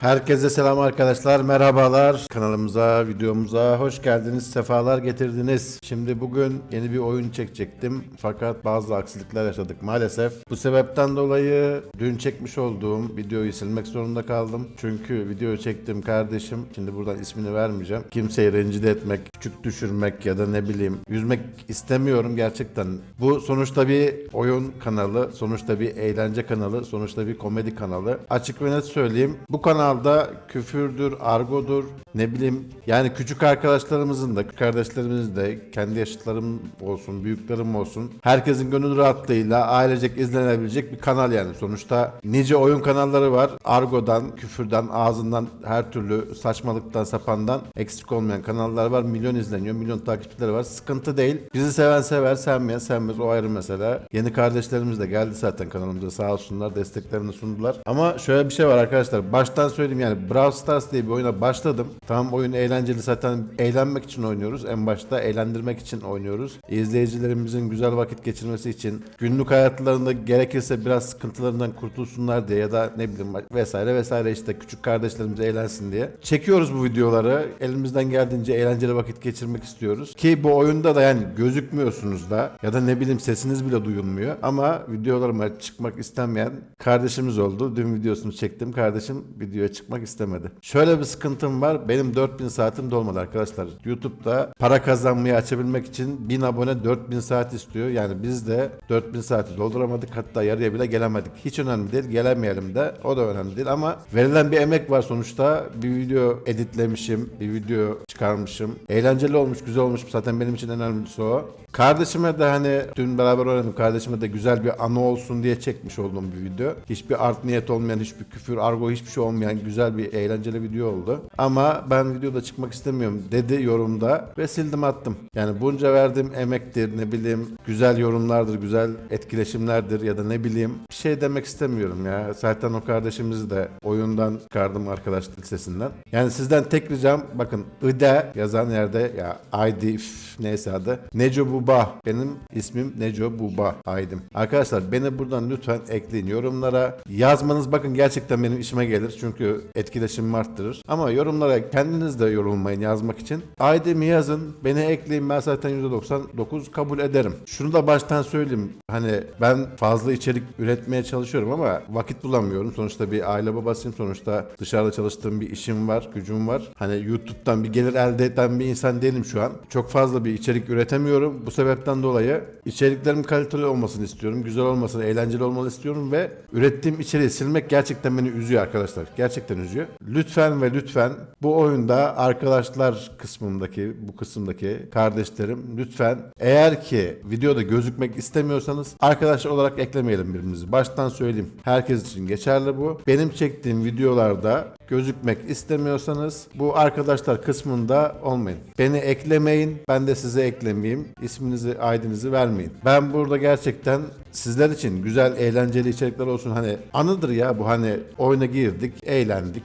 Herkese selam arkadaşlar, merhabalar. Kanalımıza, videomuza hoş geldiniz, sefalar getirdiniz. Şimdi bugün yeni bir oyun çekecektim fakat bazı aksilikler yaşadık maalesef. Bu sebepten dolayı dün çekmiş olduğum videoyu silmek zorunda kaldım. Çünkü videoyu çektiğim kardeşim, şimdi buradan ismini vermeyeceğim. Kimseyi rencide etmek, küçük düşürmek ya da ne bileyim yüzmek istemiyorum gerçekten. Bu sonuçta bir oyun kanalı, sonuçta bir eğlence kanalı, sonuçta bir komedi kanalı. Açık ve net söyleyeyim. Bu kanalda küfürdür, argodur, ne bileyim yani küçük arkadaşlarımızın da, kardeşlerimizin de, kendi yaşıtlarım olsun, büyüklerim olsun. Herkesin gönül rahatlığıyla ailecek izlenebilecek bir kanal yani. Sonuçta nice oyun kanalları var. Argodan, küfürden, ağzından her türlü saçmalıktan, sapandan eksik olmayan kanallar var. Milyon izleniyor, milyon takipçileri var. Sıkıntı değil. Bizi seven sever, sevmeyen sevmez. O ayrı mesele. Yeni kardeşlerimiz de geldi zaten kanalımıza sağ olsunlar. Desteklerini sundular. Ama şöyle bir şey var arkadaşlar. Baştan söyleyeyim yani Brawl Stars diye bir oyuna başladım. Tamam oyun eğlenceli zaten eğlenmek için oynuyoruz. En başta eğlendirmek için oynuyoruz. İzleyicilerimizin güzel vakit geçirmesi için günlük hayatlarında gerekirse biraz sıkıntılarından kurtulsunlar diye ya da ne bileyim vesaire vesaire işte küçük kardeşlerimiz eğlensin diye. Çekiyoruz bu videoları. Elimizden geldiğince eğlenceli vakit geçirmek istiyoruz. Ki bu oyunda da yani gözükmüyorsunuz da ya da ne bileyim sesiniz bile duyulmuyor. Ama videolarıma çıkmak istemeyen kardeşimiz oldu. Dün videosunu çektim. Kardeşim videoya çıkmak istemedi. Şöyle bir sıkıntım var. Benim 4000 saatim dolmadı arkadaşlar. YouTube'da para kazanmayı açabilmek için 1000 abone 4000 saat istiyor. Yani biz de 4000 saati dolduramadık. Hatta yarıya bile gelemedik. Hiç önemli değil. Gelemeyelim de. O da önemli değil ama verilen bir emek var sonuçta. Bir video editlemişim. Bir video çıkarmışım. Eğlenceli olmuş, güzel olmuş. Zaten benim için en önemlisi o. Kardeşime de hani dün beraber oynadım. Kardeşime de güzel bir anı olsun diye çekmiş olduğum bir video. Hiçbir art niyet olmayan, hiçbir küfür, argo hiçbir şey olmayan güzel bir eğlenceli video oldu. Ama ben videoda çıkmak istemiyorum dedi yorumda ve sildim attım. Yani bunca verdiğim emektir, ne bileyim güzel yorumlardır, güzel etkileşimlerdir ya da ne bileyim bir şey demek istemiyorum ya. Zaten o kardeşimizi de oyundan çıkardım arkadaşlık lisesinden. Yani sizden tek ricam bakın IDE yazan yerde ya ID üf, neyse adı. Neco Buba. Benim ismim Neco Buba. Aydım. Arkadaşlar beni buradan lütfen ekleyin. Yorumlara yazmanız bakın gerçekten benim işime gelir. Çünkü etkileşimimi arttırır. Ama yorumlara kendiniz de yorulmayın yazmak için. ID'mi yazın. Beni ekleyin. Ben zaten %99 kabul ederim. Şunu da baştan söyleyeyim. Hani ben fazla içerik üretmeye çalışıyorum ama vakit bulamıyorum. Sonuçta bir aile babasıyım. Sonuçta dışarıda çalıştığım bir işim var, gücüm var. Hani YouTube'dan bir gelir elde eden bir insan değilim şu an. Çok fazla bir içerik üretemiyorum. Bu sebepten dolayı içeriklerim kaliteli olmasını istiyorum. Güzel olmasını, eğlenceli olmalı istiyorum ve ürettiğim içeriği silmek gerçekten beni üzüyor arkadaşlar. Gerçekten üzüyor. Lütfen ve lütfen bu oyunda arkadaşlar kısmındaki, bu kısımdaki kardeşlerim lütfen eğer ki videoda gözükmek istemiyorsanız arkadaş olarak eklemeyelim birbirimizi. Baştan söyleyeyim. Herkes için geçerli bu. Benim çektiğim videolarda gözükmek istemiyorsanız bu arkadaşlar kısmında olmayın. Beni eklemeyin. Ben de size eklemeyeyim. İsminizi, ID'nizi vermeyin. Ben burada gerçekten sizler için güzel eğlenceli içerikler olsun hani anıdır ya bu hani oyuna girdik eğlendik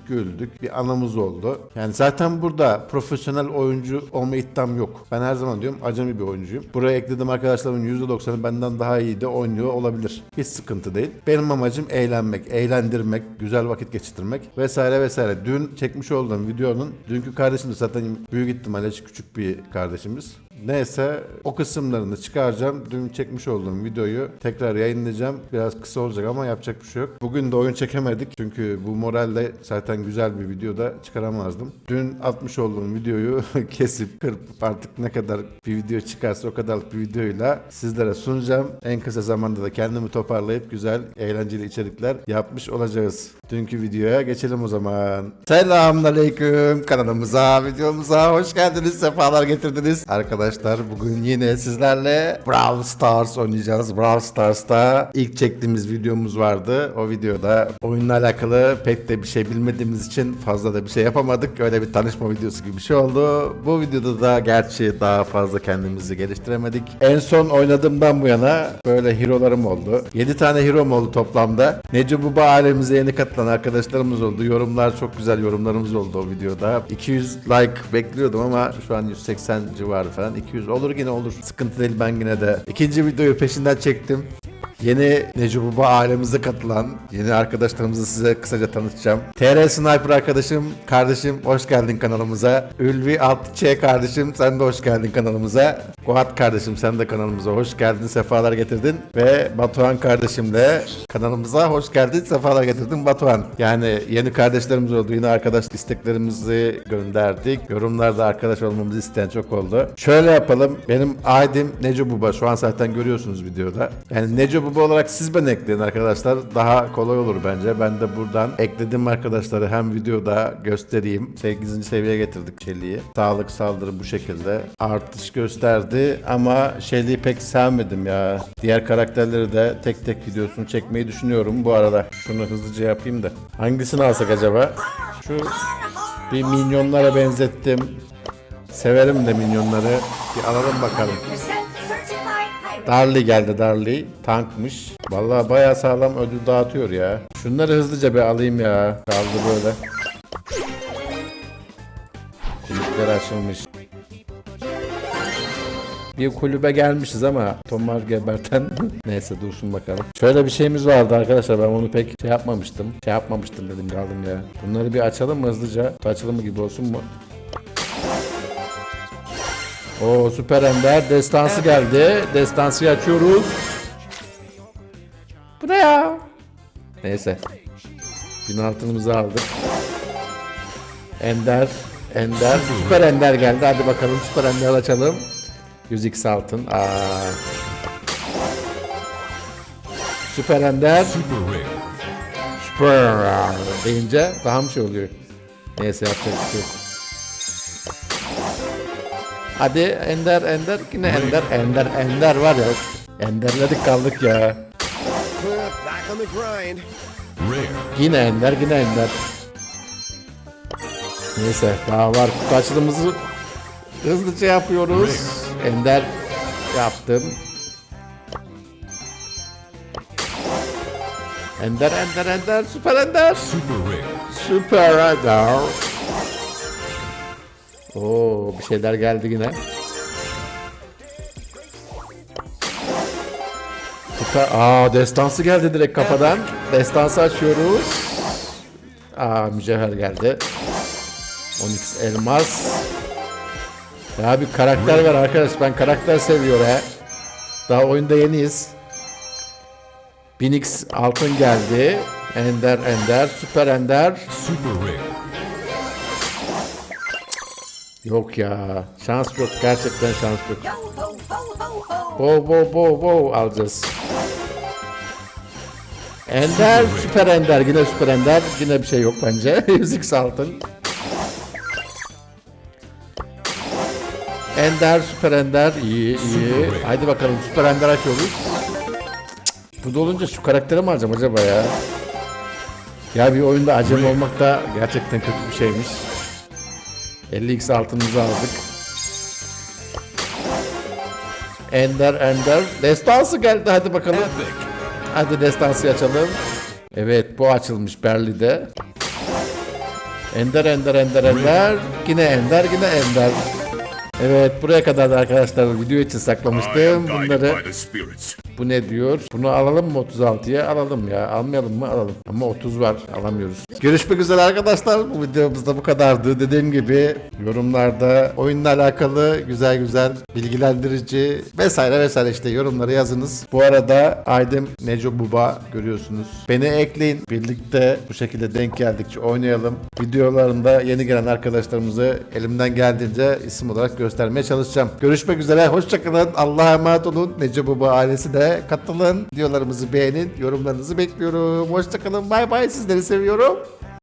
güldük. Bir anımız oldu. Yani zaten burada profesyonel oyuncu olma iddiam yok. Ben her zaman diyorum acemi bir oyuncuyum. Buraya eklediğim arkadaşlarımın %90'ı benden daha iyi de oynuyor olabilir. Hiç sıkıntı değil. Benim amacım eğlenmek eğlendirmek güzel vakit geçirmek vesaire vesaire. Dün çekmiş olduğum videonun dünkü kardeşim de zaten büyük ihtimalle küçük bir kardeşimiz Neyse o kısımlarını çıkaracağım. Dün çekmiş olduğum videoyu tekrar yayınlayacağım. Biraz kısa olacak ama yapacak bir şey yok. Bugün de oyun çekemedik. Çünkü bu moralle zaten güzel bir videoda çıkaramazdım. Dün atmış olduğum videoyu kesip kırpıp artık ne kadar bir video çıkarsa o kadarlık bir videoyla sizlere sunacağım. En kısa zamanda da kendimi toparlayıp güzel eğlenceli içerikler yapmış olacağız. Dünkü videoya geçelim o zaman. Selamünaleyküm kanalımıza, videomuza hoş geldiniz, sefalar getirdiniz. Arkadaşlar bugün yine sizlerle Brawl Stars oynayacağız. Brawl Stars'ta ilk çektiğimiz videomuz vardı. O videoda oyunla alakalı pek de bir şey bilmediğimiz için fazla da bir şey yapamadık. Öyle bir tanışma videosu gibi bir şey oldu. Bu videoda da gerçi daha fazla kendimizi geliştiremedik. En son oynadığımdan bu yana böyle hero'larım oldu. 7 tane hero'm oldu toplamda. Nece Buba ailemize yeni katılan arkadaşlarımız oldu. Yorumlar çok güzel yorumlarımız oldu o videoda. 200 like bekliyordum ama şu an 180 civarı falan. 200 olur yine olur. Sıkıntı değil ben yine de. ikinci videoyu peşinden çektim. Yeni Necububa ailemize katılan yeni arkadaşlarımızı size kısaca tanıtacağım. TR Sniper arkadaşım, kardeşim hoş geldin kanalımıza. Ülvi Altçe kardeşim sen de hoş geldin kanalımıza. Kuat kardeşim sen de kanalımıza hoş geldin, sefalar getirdin. Ve Batuhan kardeşim de kanalımıza hoş geldin, sefalar getirdin Batuhan. Yani yeni kardeşlerimiz oldu, yine arkadaş isteklerimizi gönderdik. Yorumlarda arkadaş olmamızı isteyen çok oldu. Şöyle yapalım, benim aidim Neco Buba, şu an zaten görüyorsunuz videoda. Yani Neco Buba olarak siz beni ekleyin arkadaşlar, daha kolay olur bence. Ben de buradan ekledim arkadaşları hem videoda göstereyim. 8. seviyeye getirdik Shelly'yi. Sağlık saldırı bu şekilde artış gösterdi ama Shelly'yi pek sevmedim ya. Diğer karakterleri de tek tek videosunu çekmeyi düşünüyorum bu arada. Şunu hızlıca yapayım da. Hangisini alsak acaba? Şu bir minyonlara benzettim. Severim de minyonları. Bir alalım bakalım. Darly geldi Darly. Tankmış. Vallahi bayağı sağlam ödül dağıtıyor ya. Şunları hızlıca bir alayım ya. Kaldı böyle. Kulüpler açılmış. Bir kulübe gelmişiz ama Tomar geberten neyse dursun bakalım. Şöyle bir şeyimiz vardı arkadaşlar ben onu pek şey yapmamıştım. Şey yapmamıştım dedim kaldım ya. Bunları bir açalım mı hızlıca? Açılımı gibi olsun mu? O süper ender destansı geldi. Destansı açıyoruz. Bu ne ya? Neyse. Bin altınımızı aldık. Ender, Ender, süper Ender geldi. Hadi bakalım süper Ender açalım. 100x altın. Aa. Süper Ender. Süper deyince daha mı şey oluyor? Neyse yapacak bir şey yok. Hadi Ender Ender yine Ender Ender Ender var ya. Enderledik kaldık ya. Yine Ender yine Ender. Neyse daha var. Kutu açılımımızı hızlıca yapıyoruz. Ender yaptım. Ender Ender Ender Süper Ender. Süper Ender. Oo bir şeyler geldi yine. Süper. Aa destansı geldi direkt kafadan. Destansı açıyoruz. Aa mücevher geldi. 12 elmas. Ya bir karakter var arkadaş. Ben karakter seviyorum he. Daha oyunda yeniyiz. 1000x altın geldi. Ender Ender. Süper Ender. Yok ya. Şans yok. Gerçekten şans yok. Bo bo bo bo alacağız. Ender, süper ender. Yine süper ender. Yine bir şey yok bence. 100x altın. Ender, süper ender. İyi, iyi. Haydi bakalım süper ender açıyoruz. Bu da olunca şu karakteri mi alacağım acaba ya? Ya bir oyunda acemi olmak da gerçekten kötü bir şeymiş. 50x altınımızı aldık. Ender Ender. Destansı geldi hadi bakalım. Hadi destansı açalım. Evet bu açılmış Berli'de. Ender Ender Ender Ender. Yine Ender yine Ender. Evet buraya kadar da arkadaşlar video için saklamıştım bunları. Bu ne diyor? Bunu alalım mı 36'ya? Alalım ya. Almayalım mı? Alalım. Ama 30 var. Alamıyoruz. Görüşmek üzere arkadaşlar. Bu videomuzda bu kadardı. Dediğim gibi yorumlarda oyunla alakalı güzel güzel bilgilendirici vesaire vesaire işte yorumları yazınız. Bu arada Aydem Neco Buba görüyorsunuz. Beni ekleyin. Birlikte bu şekilde denk geldikçe oynayalım. Videolarında yeni gelen arkadaşlarımızı elimden geldiğince isim olarak göstermeye çalışacağım. Görüşmek üzere. Hoşçakalın. Allah'a emanet olun. Neco Buba ailesi de katılın. Videolarımızı beğenin. Yorumlarınızı bekliyorum. Hoşçakalın. Bay bay. Sizleri seviyorum.